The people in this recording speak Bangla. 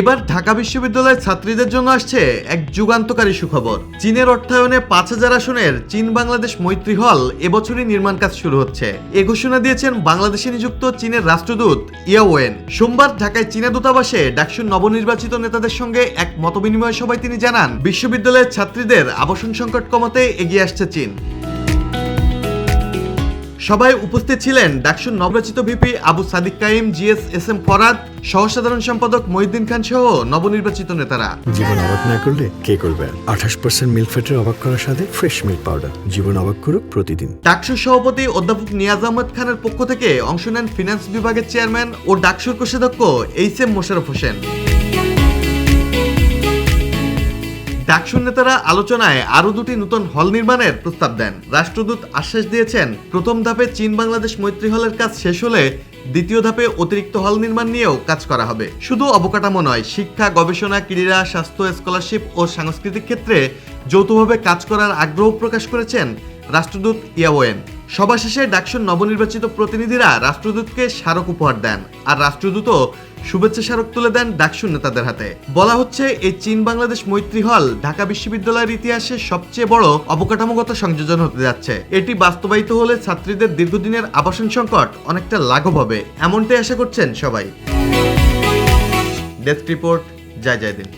এবার ঢাকা বিশ্ববিদ্যালয়ের ছাত্রীদের জন্য আসছে এক যুগান্তকারী সুখবর। চীনের অর্থায়নে পাঁচ হাজার আসনের চীন বাংলাদেশ মৈত্রী হল এবছরই নির্মাণ কাজ শুরু হচ্ছে। এ ঘোষণা দিয়েছেন বাংলাদেশে নিযুক্ত চীনের রাষ্ট্রদূত ইয়াওয়েন সোমবার ঢাকায় চীনা দূতাবাসে ডাকসুর নবনির্বাচিত নেতাদের সঙ্গে এক মতবিনিময় সভায় তিনি জানান, বিশ্ববিদ্যালয়ের ছাত্রীদের আবাসন সংকট কমাতে এগিয়ে আসছে চীন। সবাই উপস্থিত ছিলেন ডাকসুর নবরচিত VP Abu Sadik Kayem GS S M Farhad সহসাধারণ সম্পাদক মহিউদ্দিন খান সহ নবনির্বাচিত নেতারা। জীবন অবাক না করলে কে করবে আঠাশ পার্সেন্ট মিল্ক ফ্যাটের অবাক করার সাথে ফ্রেশ মিল্ক পাউডার জীবন অবাক করুক প্রতিদিন। ডাকসুর সভাপতি অধ্যাপক নিয়াজ আহমদ খানের পক্ষ থেকে অংশ নেন ফিনান্স বিভাগের চেয়ারম্যান ও ডাকসুর কোষাধ্যক্ষ এইচ এম মোশারফ হোসেন। ডাকসুর নেতারা আলোচনায় আরও দুটি নতুন হল নির্মাণের প্রস্তাব দেন। রাষ্ট্রদূত আশ্বাস দিয়েছেন, প্রথম ধাপে চীন বাংলাদেশ মৈত্রী হলের কাজ শেষ হলে দ্বিতীয় ধাপে অতিরিক্ত হল নির্মাণ নিয়েও কাজ করা হবে। শুধু অবকাঠামো নয়, শিক্ষা, গবেষণা, ক্রীড়া, স্বাস্থ্য, স্কলারশিপ ও সাংস্কৃতিক ক্ষেত্রে যৌথভাবে কাজ করার আগ্রহ প্রকাশ করেছেন রাষ্ট্রদূত ইয়াওয়েন। সভা শেষে ডাকসুর নবনির্বাচিত প্রতিনিধিরা রাষ্ট্রদূতকে স্মারক উপহার দেন আর রাষ্ট্রদূতও শুভেচ্ছা স্মারক তুলে দেন ডাকসুর নেতাদের হাতে। বলা হচ্ছে, এই চীন বাংলাদেশ মৈত্রী হল ঢাকা বিশ্ববিদ্যালয়ের ইতিহাসে সবচেয়ে বড় অবকাঠামোগত সংযোজন হতে যাচ্ছে। এটি বাস্তবায়িত হলে ছাত্রীদের দীর্ঘদিনের আবাসন সংকট অনেকটা লাঘব হবে, এমনটাই আশা করছেন সবাই। ডেস্ক রিপোর্ট, জয় জয় দিন